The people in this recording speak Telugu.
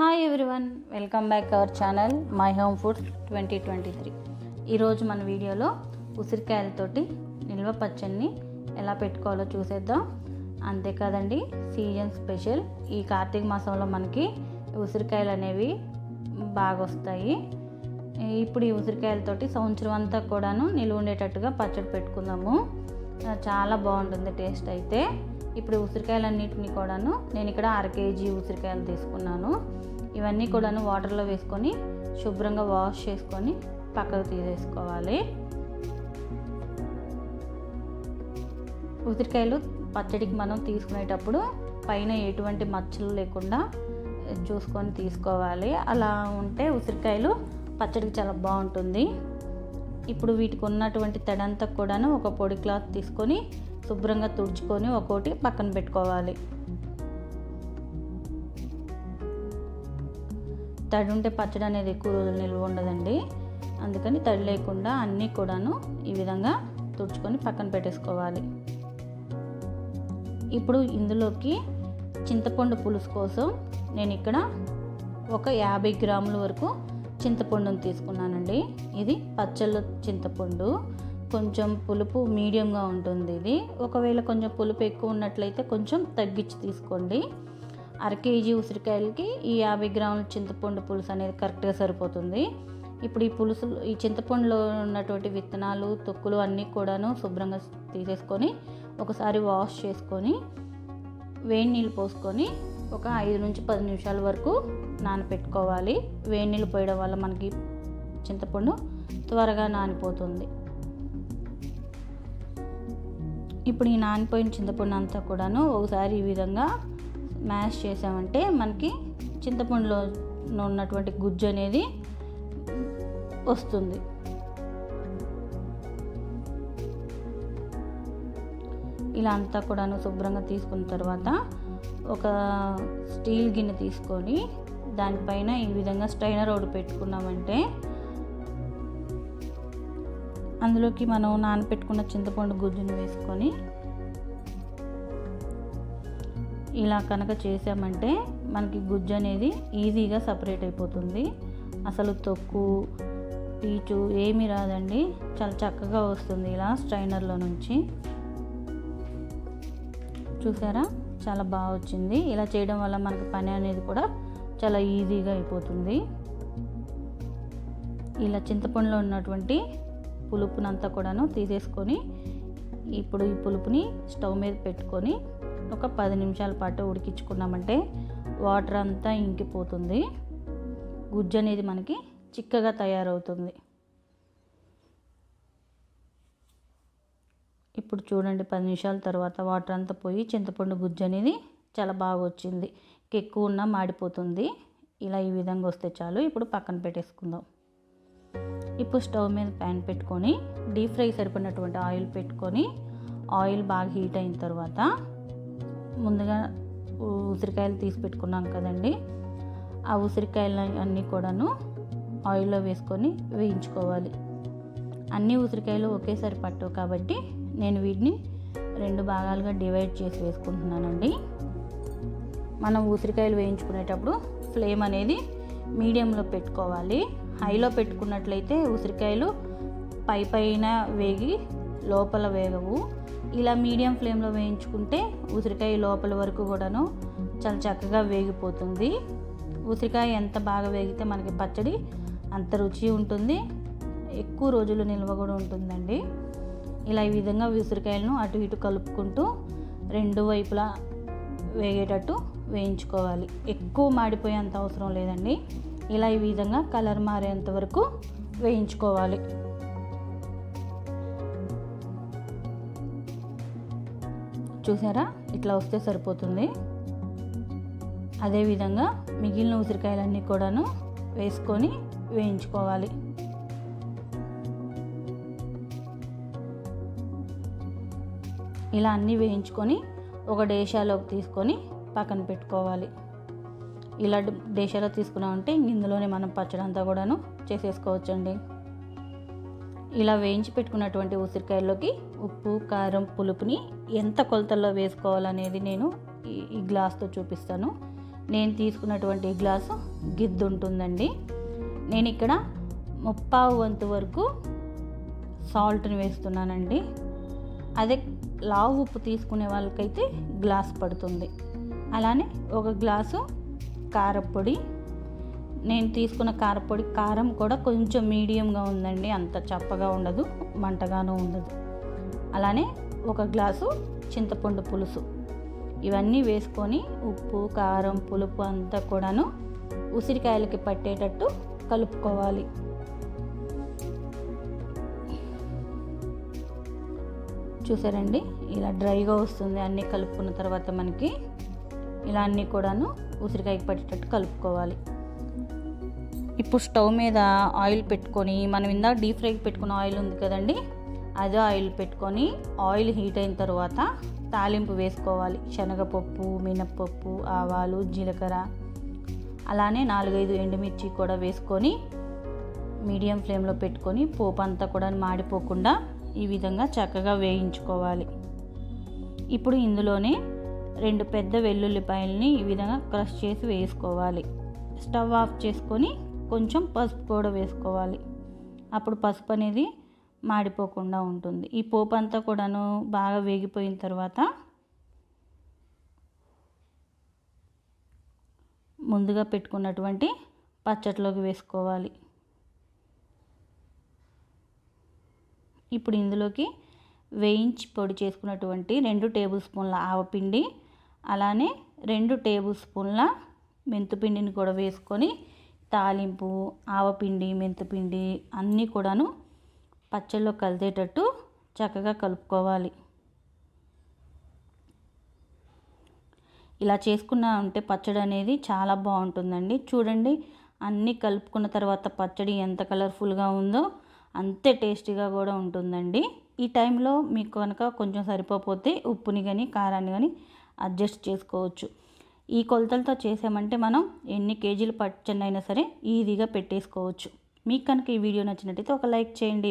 Hi everyone welcome back our channel my home foods twenty twenty three ఈరోజు మన వీడియోలో ఉసిరికాయలతోటి నిల్వ పచ్చడిని ఎలా పెట్టుకోవాలో చూసేద్దాం. అంతేకాదండి సీజన్ స్పెషల్ ఈ కార్తీక మాసంలో మనకి ఉసిరికాయలు అనేవి బాగా వస్తాయి. ఇప్పుడు ఈ ఉసిరికాయలతోటి సంవత్సరం అంతా కూడాను నిల్వ ఉండేటట్టుగా పచ్చడి పెట్టుకుందాము. చాలా బాగుంటుంది టేస్ట్ అయితే. ఇప్పుడు ఉసిరికాయలన్నిటిని కూడాను నేను ఇక్కడ అర కేజీ ఉసిరికాయలు తీసుకున్నాను. ఇవన్నీ కూడాను వాటర్లో వేసుకొని శుభ్రంగా వాష్ చేసుకొని పక్కకు తీసేసుకోవాలి. ఉసిరికాయలు పచ్చడికి మనం తీసుకునేటప్పుడు పైన ఎటువంటి మచ్చలు లేకుండా చూసుకొని తీసుకోవాలి. అలా ఉంటే ఉసిరికాయలు పచ్చడికి చాలా బాగుంటుంది. ఇప్పుడు వీటికి ఉన్నటువంటి తడంతా కూడాను ఒక పొడి క్లాత్ తీసుకొని శుభ్రంగా తుడుచుకొని ఒక్కోటి పక్కన పెట్టుకోవాలి. తడి ఉంటే పచ్చడి అనేది ఎక్కువ రోజులు నిల్వ ఉండదండి. అందుకని తడి లేకుండా అన్నీ కూడాను ఈ విధంగా తుడుచుకొని పక్కన పెట్టేసుకోవాలి. ఇప్పుడు ఇందులోకి చింతపండు పులుసు కోసం నేను ఇక్కడ ఒక యాభై గ్రాముల వరకు చింతపండును తీసుకున్నానండి. ఇది పచ్చళ్ళ చింతపండు. కొంచెం పులుపు మీడియంగా ఉంటుంది ఇది. ఒకవేళ కొంచెం పులుపు ఎక్కువ ఉన్నట్లయితే కొంచెం తగ్గించి తీసుకోండి. అర కేజీ ఉసిరికాయలకి ఈ యాభై గ్రాముల చింతపండు పులుసు అనేది కరెక్ట్గా సరిపోతుంది. ఇప్పుడు ఈ పులుసు ఈ చింతపండులో ఉన్నటువంటి విత్తనాలు తొక్కులు అన్నీ కూడాను శుభ్రంగా తీసేసుకొని ఒకసారి వాష్ చేసుకొని వేడి నీళ్ళు పోసుకొని ఒక ఐదు నుంచి పది నిమిషాల వరకు నానపెట్టుకోవాలి. వేడి నీళ్ళు పోయడం వల్ల మనకి చింతపండు త్వరగా నానిపోతుంది. ఇప్పుడు ఈ నానిపోయిన చింతపండు అంతా కూడాను ఒకసారి ఈ విధంగా మ్యాష్ చేసామంటే మనకి చింతపండులో ఉన్నటువంటి గుజ్జు అనేది వస్తుంది. ఇలా అంతా కూడాను శుభ్రంగా తీసుకున్న తర్వాత ఒక స్టీల్ గిన్నె తీసుకొని దానిపైన ఈ విధంగా స్ట్రైనర్ ఒకటి పెట్టుకున్నామంటే అందులోకి మనం నానపెట్టుకున్న చింతపండు గుజ్జును వేసుకొని ఇలా కనుక చేసామంటే మనకి గుజ్జు అనేది ఈజీగా సపరేట్ అయిపోతుంది. అసలు తొక్కు పీచు ఏమీ రాదండి. చాలా చక్కగా వస్తుంది ఇలా స్ట్రైనర్లో నుంచి. చూసారా? చాలా బాగా వచ్చింది. ఇలా చేయడం వల్ల మనకి పని అనేది కూడా చాలా ఈజీగా అయిపోతుంది. ఇలా చింతపండులో ఉన్నటువంటి పులుపునంతా కూడాను తీసేసుకొని ఇప్పుడు ఈ పులుపుని స్టవ్ మీద పెట్టుకొని ఒక పది నిమిషాల పాటు ఉడికించుకున్నామంటే వాటర్ అంతా ఇంకిపోతుంది. గుజ్జు అనేది మనకి చిక్కగా తయారవుతుంది. ఇప్పుడు చూడండి పది నిమిషాల తర్వాత వాటర్ అంతా పోయి చింతపండు గుజ్జు అనేది చాలా బాగా వచ్చింది. ఎక్కువ ఉన్నా మాడిపోతుంది. ఇలా ఈ విధంగా వస్తే చాలు. ఇప్పుడు పక్కన పెట్టేసుకుందాం. ఇప్పుడు స్టవ్ మీద ప్యాన్ పెట్టుకొని డీప్ ఫ్రై సరిపడినటువంటి ఆయిల్ పెట్టుకొని ఆయిల్ బాగా హీట్ అయిన తర్వాత ముందుగా ఉసిరికాయలు తీసి పెట్టుకున్నాం కదండి. ఆ ఉసిరికాయలు అన్నీ కూడాను ఆయిల్లో వేసుకొని వేయించుకోవాలి. అన్ని ఉసిరికాయలు ఒకేసారి పట్టవు కాబట్టి నేను వీటిని రెండు భాగాలుగా డివైడ్ చేసి వేసుకుంటున్నానండి. మనం ఉసిరికాయలు వేయించుకునేటప్పుడు ఫ్లేమ్ అనేది మీడియంలో పెట్టుకోవాలి. హైలో పెట్టుకున్నట్లయితే ఉసిరికాయలు పై పైన వేగి లోపల వేగవు. ఇలా మీడియం ఫ్లేమ్లో వేయించుకుంటే ఉసిరికాయ లోపల వరకు కూడాను చాలా చక్కగా వేగిపోతుంది. ఉసిరికాయ ఎంత బాగా వేగితే మనకి పచ్చడి అంత రుచి ఉంటుంది. ఎక్కువ రోజులు నిల్వ కూడా ఉంటుందండి. ఇలా ఈ విధంగా ఉసిరికాయలను అటు ఇటు కలుపుకుంటూ రెండు వైపులా వేగేటట్టు వేయించుకోవాలి. ఎక్కువ మాడిపోయేంత అవసరం లేదండి. ఇలా ఈ విధంగా కలర్ మారేంత వరకు వేయించుకోవాలి. చూసారా? ఇట్లా వస్తే సరిపోతుంది. అదేవిధంగా మిగిలిన ఉసిరికాయలన్నీ కూడాను వేసుకొని వేయించుకోవాలి. ఇలా అన్నీ వేయించుకొని ఒక డేషాలోకి తీసుకొని పక్కన పెట్టుకోవాలి. ఇలా డేషాలో తీసుకున్నామంటే ఇందులోనే మనం పచ్చడి అంతా కూడాను చేసేసుకోవచ్చండి. ఇలా వేయించి పెట్టుకున్నటువంటి ఉసిరికాయల్లోకి ఉప్పు కారం పులుపుని ఎంత కొలతల్లో వేసుకోవాలనేది నేను ఈ ఈ గ్లాస్తో చూపిస్తాను. నేను తీసుకున్నటువంటి గ్లాసు గిద్దు ఉంటుందండి. నేను ఇక్కడ ముప్పావు వంతు వరకు సాల్ట్ని వేస్తున్నానండి. అదే లావు ఉప్పు తీసుకునే వాళ్ళకైతే గ్లాస్ పడుతుంది. అలానే ఒక గ్లాసు కారపొడి. నేను తీసుకున్న కారపొడి కారం కూడా కొంచెం మీడియంగా ఉందండి అంత చప్పగా ఉండదు మంటగానూ ఉండదు. అలానే ఒక గ్లాసు చింతపండు పులుసు. ఇవన్నీ వేసుకొని ఉప్పు కారం పులుపు అంతా కూడాను ఉసిరికాయలకి పట్టేటట్టు కలుపుకోవాలి. చూసారండి? ఇలా డ్రైగా వస్తుంది అన్నీ కలుపుకున్న తర్వాత మనకి ఇలా అన్నీ కూడాను ఉసిరికాయకి పట్టేటట్టు కలుపుకోవాలి. ఇప్పుడు స్టవ్ మీద ఆయిల్ పెట్టుకొని మనం ఇందాక డీప్ ఫ్రైకి పెట్టుకున్న ఆయిల్ ఉంది కదండి అదే ఆయిల్ పెట్టుకొని ఆయిల్ హీట్ అయిన తర్వాత తాలింపు వేసుకోవాలి. శనగపప్పు మినప్పప్పు ఆవాలు జీలకర్ర అలానే నాలుగైదు ఎండుమిర్చి కూడా వేసుకొని మీడియం ఫ్లేమ్లో పెట్టుకొని పోపు అంతా కూడా మాడిపోకుండా ఈ విధంగా చక్కగా వేయించుకోవాలి. ఇప్పుడు ఇందులోనే రెండు పెద్ద వెల్లుల్లిపాయలని ఈ విధంగా క్రష్ చేసి వేసుకోవాలి. స్టవ్ ఆఫ్ చేసుకొని కొంచెం పసుపు కూడా వేసుకోవాలి. అప్పుడు పసుపు అనేది మాడిపోకుండా ఉంటుంది. ఈ పోపు అంతా కూడాను బాగా వేగిపోయిన తర్వాత ముందుగా పెట్టుకున్నటువంటి పచ్చట్లోకి వేసుకోవాలి. ఇప్పుడు ఇందులోకి వేయించి పొడి చేసుకున్నటువంటి రెండు టేబుల్ స్పూన్ల ఆవపిండి అలానే రెండు టేబుల్ స్పూన్ల మెంతుపిండిని కూడా వేసుకొని తాలింపు ఆవపిండి మెంతిపిండి అన్నీ కూడాను పచ్చళ్ళలో కలిసేటట్టు చక్కగా కలుపుకోవాలి. ఇలా చేసుకున్నా ఉంటే పచ్చడి అనేది చాలా బాగుంటుందండి. చూడండి అన్నీ కలుపుకున్న తర్వాత పచ్చడి ఎంత కలర్ఫుల్గా ఉందో అంతే టేస్టీగా కూడా ఉంటుందండి. ఈ టైంలో మీకు కనుక కొంచెం సరిపోతే ఉప్పుని కానీ కారాన్ని కానీ అడ్జస్ట్ చేసుకోవచ్చు. ఈ కొలతలతో చేసామంటే మనం ఎన్ని కేజీలు పచ్చడి అయినా సరే ఈజీగా పెట్టేసుకోవచ్చు. మీకు కనుక ఈ వీడియో నచ్చినట్టయితే ఒక లైక్ చేయండి.